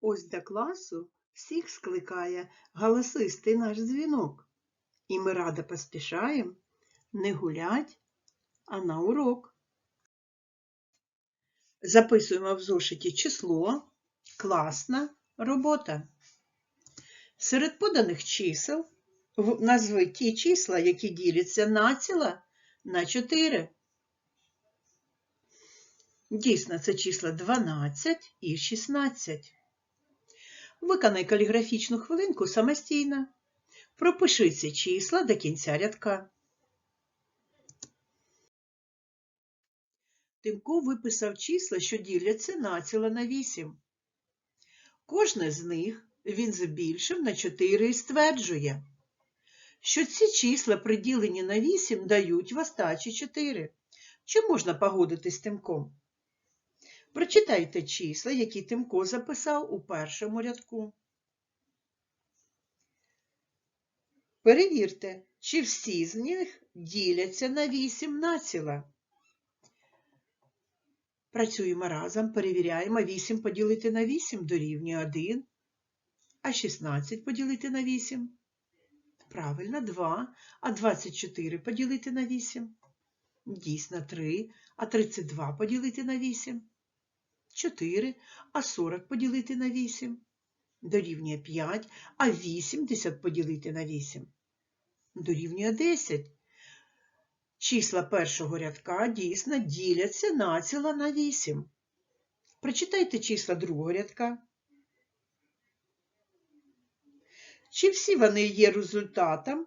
Ось до класу всіх скликає голосистий наш дзвінок. І ми радо поспішаємо не гулять, а на урок. Записуємо в зошиті число, класна робота. Серед поданих чисел назви ті числа, які діляться націла на 4. Дійсно, це числа 12 і 16. Виконай каліграфічну хвилинку самостійно. Пропиши ці числа до кінця рядка. Тимко виписав числа, що діляться націло на 8. Кожне з них він збільшив на 4 і стверджує, що ці числа, приділені на 8, дають в остачі 4. Чи можна погодитись з Тимком? Прочитайте числа, які Тимко записав у першому рядку. Перевірте, чи всі з них діляться на 8 націла. Працюємо разом, перевіряємо 8 поділити на 8 дорівнює 1, а 16 поділити на 8. Правильно, 2, а 24 поділити на 8. Дійсно 3, а 32 поділити на 8. 4, а 40 поділити на 8. Дорівнює 5, а 80 поділити на 8. Дорівнює 10. Числа першого рядка дійсно діляться націла на 8. Прочитайте числа другого рядка. Чи всі вони є результатом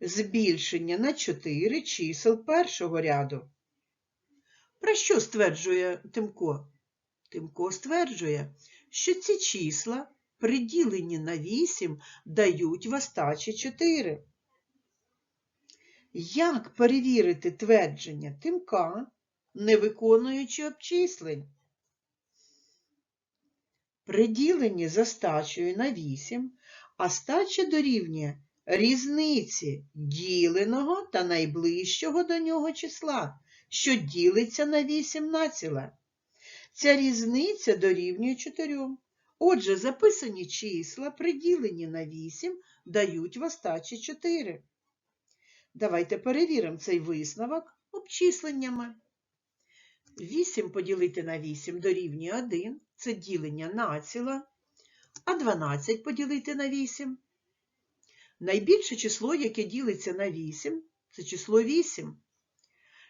збільшення на 4 чисел першого ряду? Про що стверджує Тимко? Тимко стверджує, що ці числа, приділені на 8, дають в остачі 4. Як перевірити твердження Тимка, не виконуючи обчислень? Приділені за стачею на 8, а стача дорівнює різниці діленого та найближчого до нього числа, що ділиться на 8 націла. Ця різниця дорівнює 4. Отже, записані числа, приділені на 8, дають в остачі 4. Давайте перевіримо цей висновок обчисленнями. 8 поділити на 8 дорівнює 1, це ділення націла, а 12 поділити на 8. Найбільше число, яке ділиться на 8, це число 8.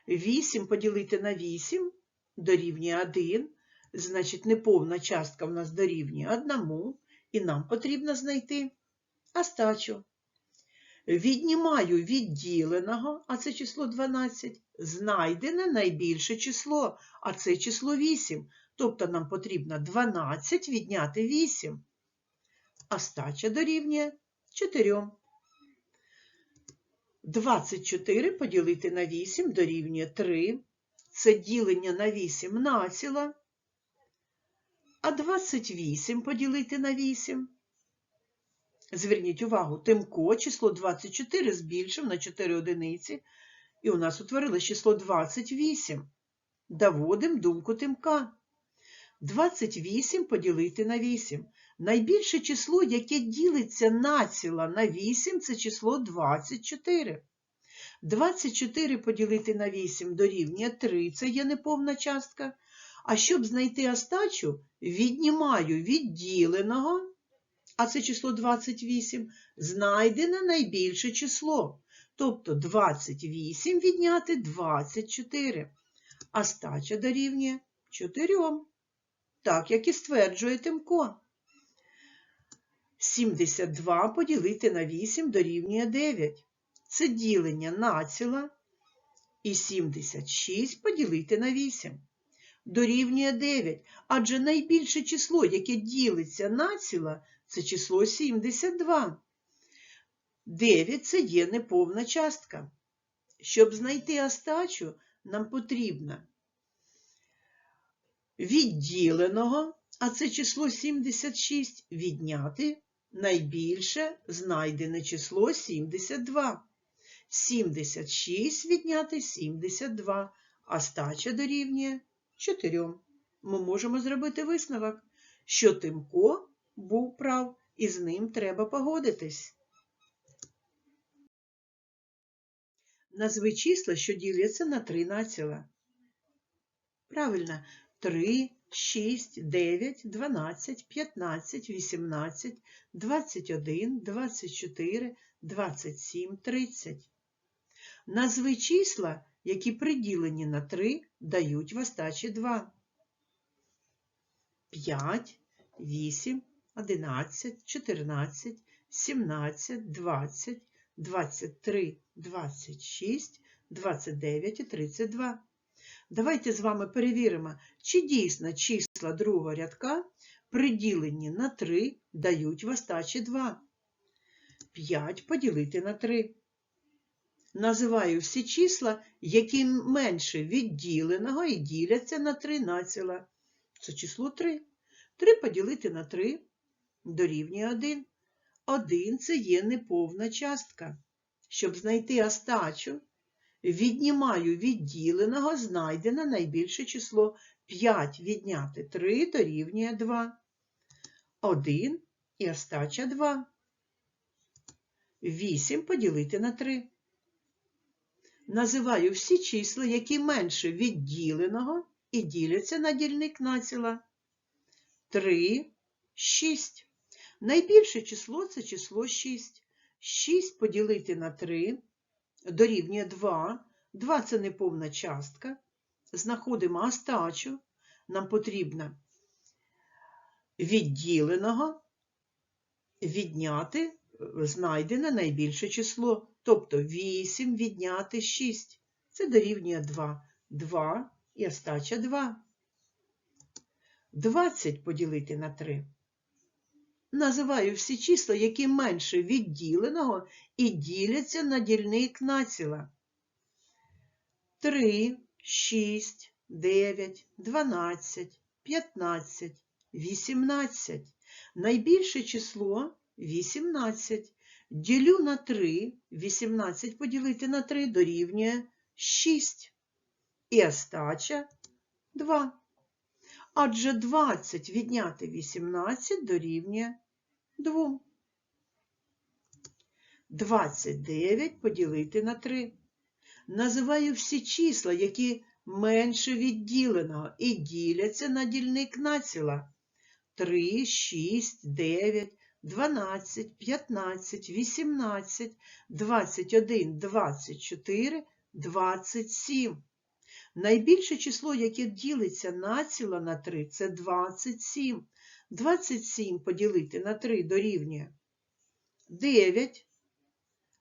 8 поділити на 8 дорівнює 1, значить неповна частка в нас дорівнює 1, і нам потрібно знайти остачу. Віднімаю від діленого, а це число 12, знайдене найбільше число, а це число 8. Тобто нам потрібно 12 відняти 8. Остача дорівнює 4. 24 поділити на 8 дорівнює 3. Це ділення на 8 націла. А 28 поділити на 8. Зверніть увагу, Тимко число 24 збільшив на 4 одиниці, і у нас утворилось число 28. Доводимо думку Тимка. 28 поділити на 8. Найбільше число, яке ділиться націла на 8, це число 24. 24 поділити на 8 дорівнює 3, це є неповна частка. А щоб знайти остачу, віднімаю від діленого, а це число 28, знайдене найбільше число. Тобто 28 відняти 24. Остача дорівнює 4. Так, як і стверджує Тимко. 72 поділити на 8 дорівнює 9. Це ділення націла. І 76 поділити на 8. Дорівнює 9. Адже найбільше число, яке ділиться націла, це число 72. 9 це є неповна частка. Щоб знайти остачу, нам потрібно відділеного, а це число 76, відняти найбільше знайдене число 72. 76 відняти 72, а стача дорівнює 4. Ми можемо зробити висновок, що Тимко був прав, і з ним треба погодитись. Назви числа, що діляться на три націла. Правильно, 3, 6, 9, 12, 15, 18, 21, 24, 27, 30. Назви числа, які приділені на 3, дають в остачі 2. 5, 8, 11, 14, 17, 20, 23, 26, 29 і 32. Давайте з вами перевіримо, чи дійсно числа другого рядка приділені на 3 дають в остачі 2. 5 поділити на 3. Називаю всі числа, які менше відділеного і діляться на 3 націла. Це число 3. 3 поділити на 3 дорівнює 1. 1 – це є неповна частка. Щоб знайти остачу, віднімаю відділеного, знайдене найбільше число 5 відняти 3 дорівнює 2. 1 і остача 2. 8 поділити на 3. Називаю всі числа, які менше відділеного і діляться на дільник націла. 3, 6. Найбільше число це число 6. 6 поділити на 3 дорівнює 2. 2 це неповна частка. Знаходимо остачу. Нам потрібно відділеного відняти знайдене найбільше число. Тобто 8 відняти 6. Це дорівнює 2. 2 і остача 2. 20 поділити на 3. Називаю всі числа, які менше відділеного і діляться на дільник націла. 3, 6, 9, 12, 15, 18. Найбільше число 18. Ділю на 3, 18 поділити на 3 дорівнює 6. І остача 2. Адже 20 відняти 18 дорівнює 2. 29 поділити на 3. Називаю всі числа, які менше відділеного і діляться на дільник націла. 3, 6, 9, 12, 15, 18, 21, 24, 27. Найбільше число, яке ділиться націла на 3, це 27. 27 поділити на 3 дорівнює 9.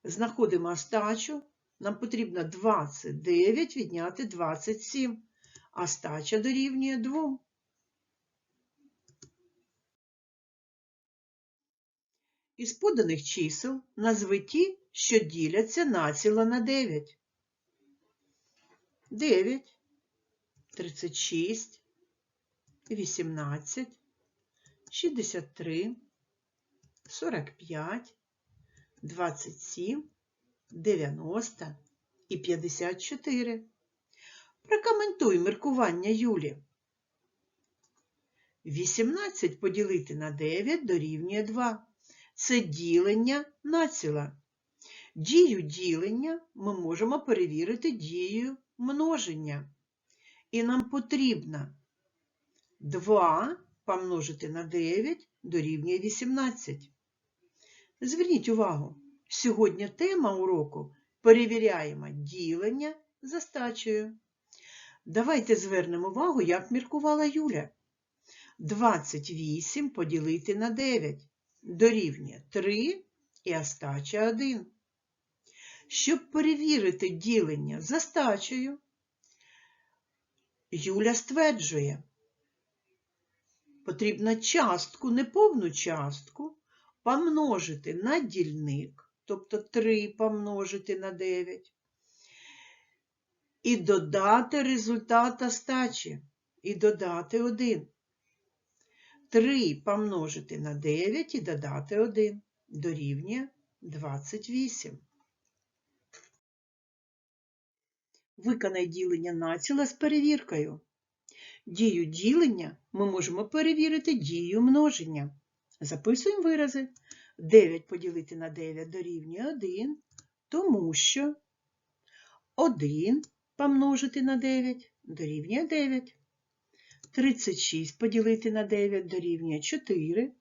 Знаходимо остачу. Нам потрібно 29 відняти 27. Остача дорівнює 2. Із поданих чисел назви ті, що діляться націла на 9. 9, 36, 18, 63, 45, 27, 90 і 54. Прокоментуй міркування Юлі. 18 поділити на 9 дорівнює 2. Це ділення націла. Дію ділення ми можемо перевірити дією множення. І нам потрібно 2 помножити на 9 дорівнює 18. Зверніть увагу, сьогодні тема уроку перевіряємо ділення за стачею. Давайте звернемо увагу, як міркувала Юля. 28 поділити на 9 дорівнює 3 і остача 1. Щоб перевірити ділення за стачею, Юля стверджує, потрібно частку, неповну частку, помножити на дільник, тобто 3 помножити на 9, і додати результат остачі, і додати 1. 3 помножити на 9 і додати 1 дорівнює 28. Виконай ділення націла з перевіркою. Дію ділення ми можемо перевірити дію множення. Записуємо вирази. 9 поділити на 9 дорівнює 1, тому що 1 помножити на 9 дорівнює 9. 36 поділити на 9 дорівнює 4,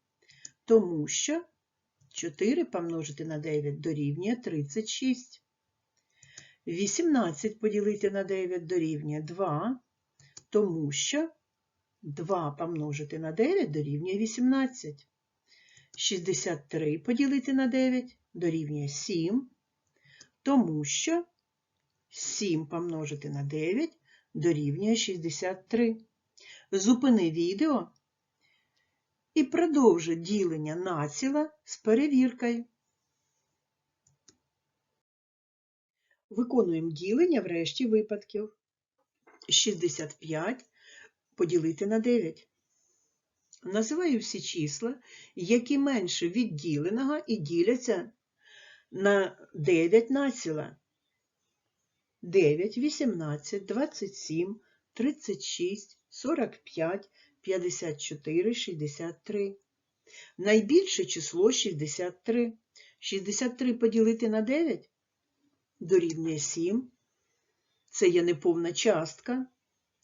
тому що 4 помножити на 9 дорівнює 36. 18 поділити на 9 дорівнює 2, тому що 2 помножити на 9 дорівнює 18. 63 поділити на 9 дорівнює 7, тому що 7 помножити на 9 дорівнює 63. Зупини відео і продовжуй ділення націла з перевіркою. Виконуємо ділення в решті випадків. 65 поділити на 9. Називаю всі числа, які менше від діленого і діляться на 9 націла. 9, 18, 27, 36, 45, 54, 63. Найбільше число 63. 63 поділити на 9 дорівнює 7. Це є неповна частка.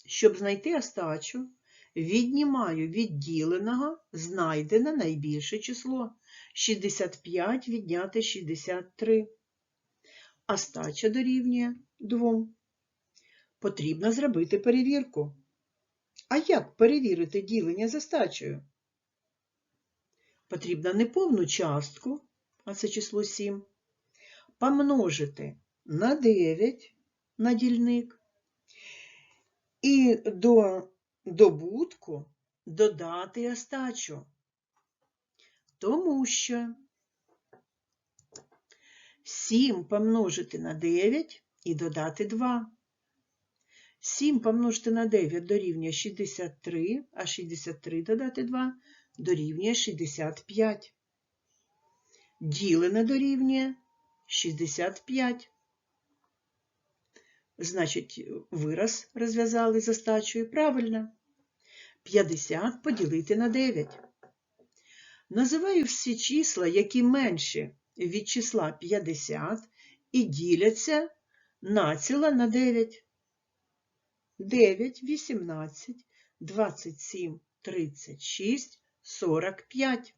Щоб знайти остачу, віднімаю від діленого знайдене найбільше число. 65 відняти 63. Остача дорівнює 2. Потрібно зробити перевірку. А як перевірити ділення за стачею? Потрібно неповну частку, а це число 7, помножити на 9 на дільник і до добутку додати остачу. Тому що 7 помножити на 9 і додати 2. 7 помножити на 9 дорівнює 63, а 63 додати 2 дорівнює 65. Ділене дорівнює 65. Значить, вираз розв'язали за стачею правильно. 50 поділити на 9. Називаю всі числа, які менші від числа 50 і діляться націла на 9. 9, 18, 27, 36, 45.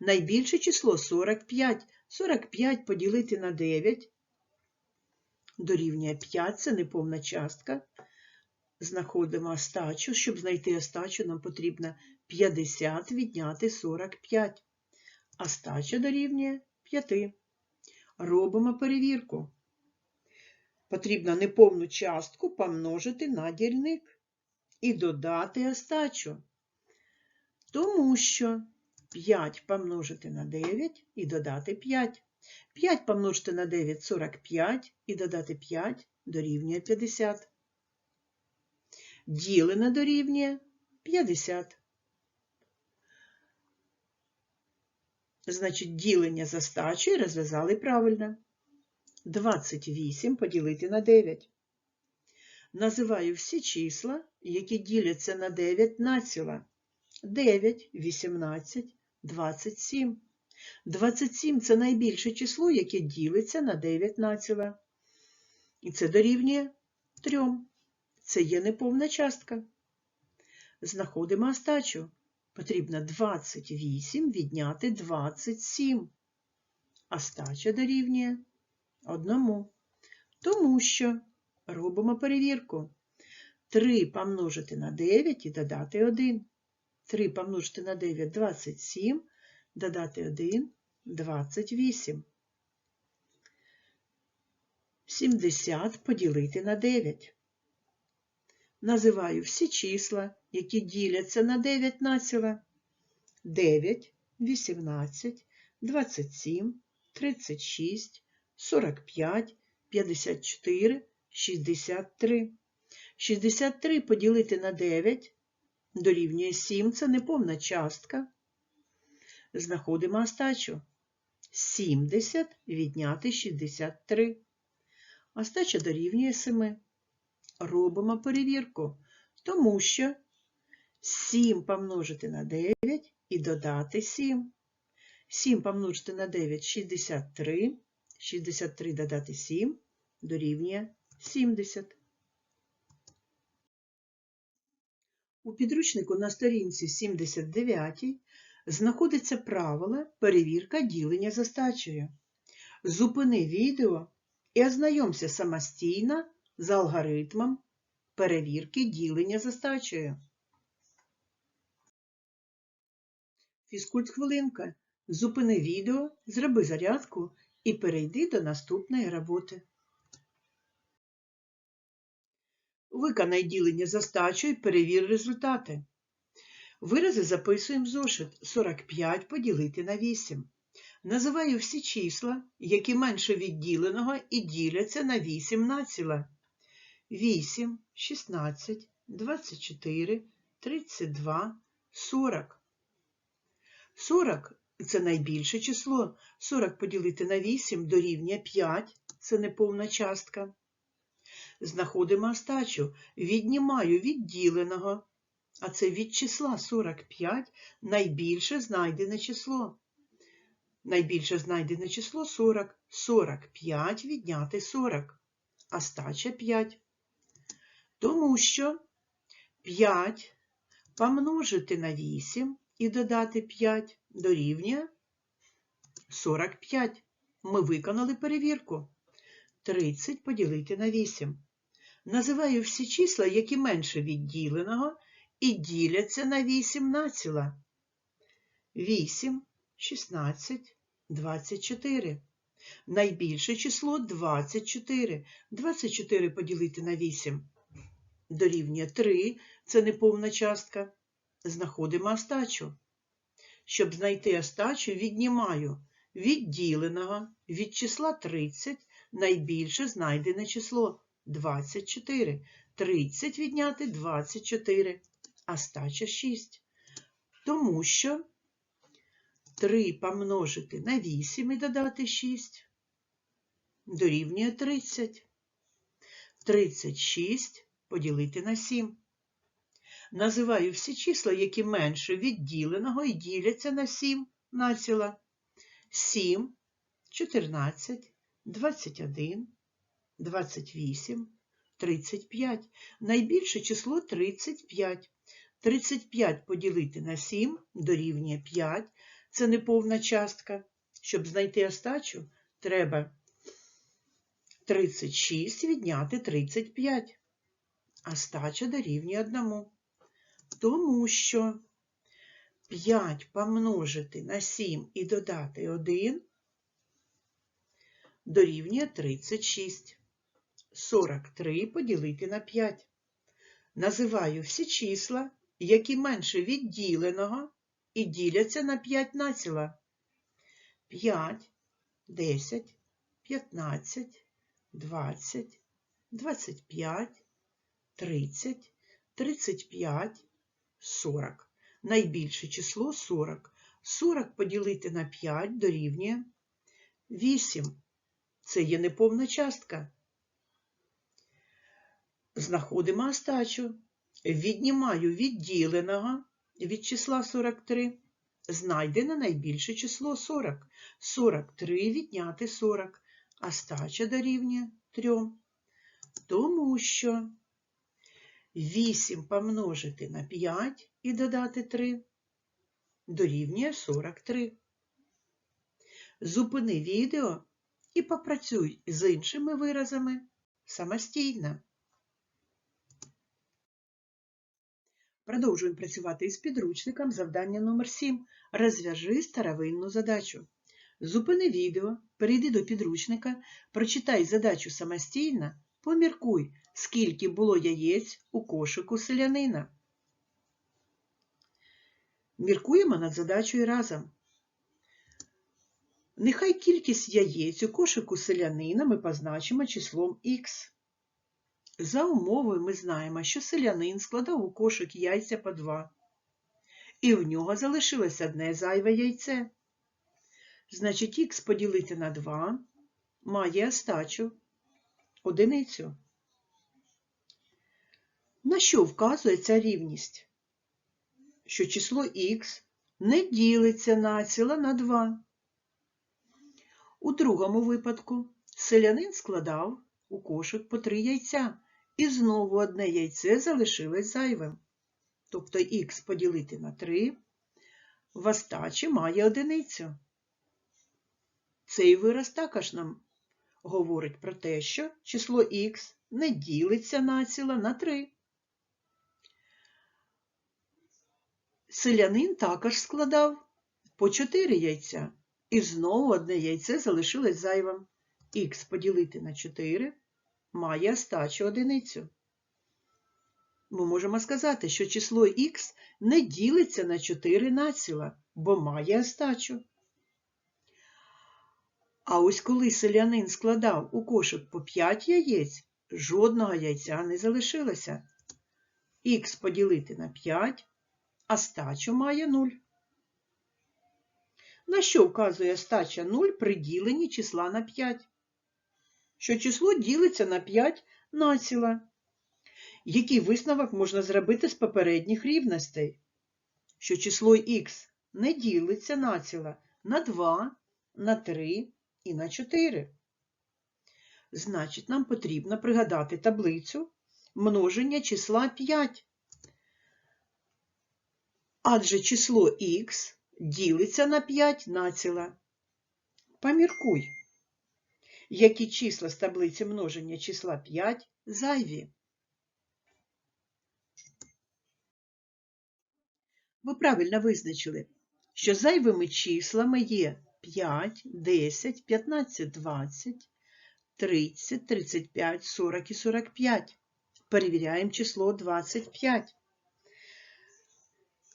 Найбільше число 45. 45 поділити на 9 дорівнює 5, це неповна частка. Знаходимо остачу. Щоб знайти остачу, нам потрібно 50 відняти 45. Остача дорівнює 5. Робимо перевірку. Потрібно неповну частку помножити на дільник і додати остачу. Тому що 5 помножити на 9 і додати 5. 5 помножити на 9 – 45 і додати 5 дорівнює 50. Ділене дорівнює 50. Значить, ділення за стачею розв'язали правильно. 28 поділити на 9. Називаю всі числа, які діляться на 9 націла. 9, 18, 27. 27 це найбільше число, яке ділиться на 9 націла. І це дорівнює 3. Це є неповна частка. Знаходимо остачу. Потрібно 28 відняти 27. Остача дорівнює одному. Тому що робимо перевірку. 3 помножити на 9 і додати 1. 3 помножити на 9 – 27, додати 1 – 28. 70 поділити на 9. Називаю всі числа, які діляться на 9 націла. 9, 18, 27, 36, 45, 54, 63. 63 поділити на 9 дорівнює 7, це неповна частка. Знаходимо остачу. 70 відняти 63. Остача дорівнює 7. Робимо перевірку. Тому що 7 помножити на 9 і додати 7. 7 помножити на 9 – 63. 63 додати 7 дорівнює 70. У підручнику на сторінці 79 знаходиться правило перевірка ділення за стачею. Зупини відео і ознайомся самостійно з алгоритмом перевірки ділення за стачею. Фізкульт хвилинка. Зупини відео, зроби зарядку і перейди до наступної роботи. Виконай ділення за стачу і перевір результати. Вирази записуємо зошит 45 поділити на 8. Називаю всі числа, які менше від діленого і діляться на 8 націла. 8, 16, 24, 32, 40. 40 – це найбільше число. 40 поділити на 8 дорівнює 5 – це неповна частка. Знаходимо остачу. Віднімаю від діленого, а це від числа 45 найбільше знайдене число. Найбільше знайдене число 40. 45 відняти 40. Остача 5. Тому що 5 помножити на 8 і додати 5 дорівнює 45. Ми виконали перевірку. 30 поділити на 8. Називаю всі числа, які менше від діленого, і діляться на 8 націла. 8, 16, 24. Найбільше число 24. 24 поділити на 8. Дорівнює 3. Це неповна частка. Знаходимо остачу. Щоб знайти остачу, віднімаю від діленого, від числа 30 найбільше знайдене число 24. 30 відняти 24, а стача 6. Тому що 3 помножити на 8 і додати 6 дорівнює 30. 36 поділити на 7. Називаю всі числа, які менше від діленого і діляться на 7 націла. 7, 14, 21, 28, 35. Найбільше число 35. 35 поділити на 7 дорівнює 5. Це неповна частка. Щоб знайти остачу, треба 36 відняти 35. Остача дорівнює 1. Тому що 5 помножити на 7 і додати 1 дорівнює 36. 43 поділити на 5. Називаю всі числа, які менше від діленого і діляться на 5 націла. 5, 10, 15, 20, 25, 30, 35, 40. Найбільше число 40. 40 поділити на 5 дорівнює 8. Це є неповна частка. Знаходимо остачу. Віднімаю від діленого від числа 43. Знайдене найбільше число 40. 43 відняти 40. Остача дорівнює 3. Тому що 8 помножити на 5 і додати 3 дорівнює 43. Зупини відео і попрацюй з іншими виразами самостійно. Продовжуємо працювати із підручником завдання номер 7 Розв'яжи старовинну задачу. Зупини відео, перейди до підручника, прочитай задачу самостійно, поміркуй, скільки було яєць у кошику селянина. Міркуємо над задачею разом. Нехай кількість яєць у кошику селянина ми позначимо числом х. За умовою ми знаємо, що селянин складав у кошик яйця по два, і в нього залишилось одне зайве яйце. Значить, х поділити на 2 має остачу одиницю. На що вказує ця рівність? Що число х не ділиться націла на 2. У другому випадку селянин складав у кошик по три яйця, і знову одне яйце залишилось зайвим. Тобто х поділити на 3 в остачі має одиницю. Цей вираз також нам говорить про те, що число х не ділиться націла на 3. Селянин також складав по 4 яйця, і знову одне яйце залишилось зайвим. Х поділити на 4 має остачу одиницю. Ми можемо сказати, що число х не ділиться на 4 націла, бо має остачу. А ось коли селянин складав у кошик по 5 яєць, жодного яйця не залишилося. Х поділити на 5, а стачу має 0. На що вказує стача 0 при діленні числа на 5? Що число ділиться на 5 націла. Який висновок можна зробити з попередніх рівностей? Що число х не ділиться націла на 2, на 3 і на 4. Значить, нам потрібно пригадати таблицю множення числа 5. Адже число х ділиться на 5 націла. Поміркуй, які числа з таблиці множення числа 5 зайві. Ви правильно визначили, що зайвими числами є 5, 10, 15, 20, 30, 35, 40 і 45. Перевіряємо число 25.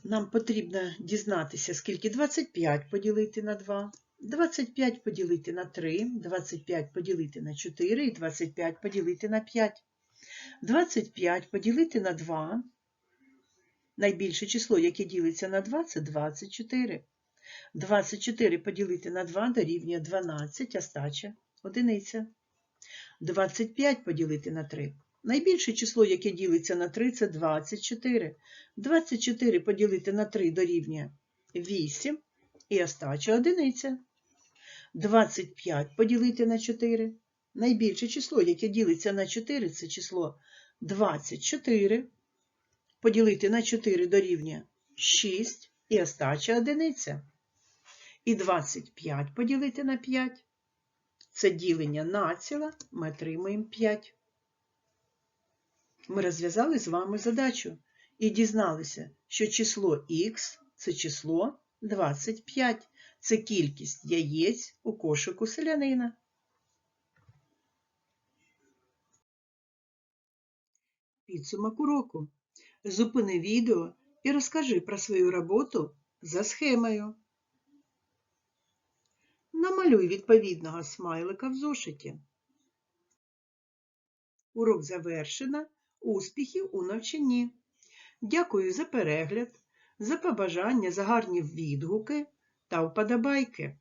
Нам потрібно дізнатися, скільки 25 поділити на 2, 25 поділити на 3, 25 поділити на 4 і 25 поділити на 5. 25 поділити на 2. Найбільше число, яке ділиться на 2, це 24. 24 поділити на 2 дорівнює 12, а стача – одиниця. 25 поділити на 3. Найбільше число, яке ділиться на 3, це 24. 24 поділити на 3 дорівнює 8, і остача – одиниця. 25 поділити на 4. Найбільше число, яке ділиться на 4, це число 24. Поділити на 4 дорівнює 6, і остача – одиниця. І 25 поділити на 5. Це ділення націла, ми отримуємо 5. Ми розв'язали з вами задачу і дізналися, що число х це число 25. Це кількість яєць у кошику селянина. Підсумок уроку. Зупини відео і розкажи про свою роботу за схемою. Намалюй відповідного смайлика в зошиті. Урок завершено. Успіхів у навчанні. Дякую за перегляд, за побажання, за гарні відгуки та вподобайки.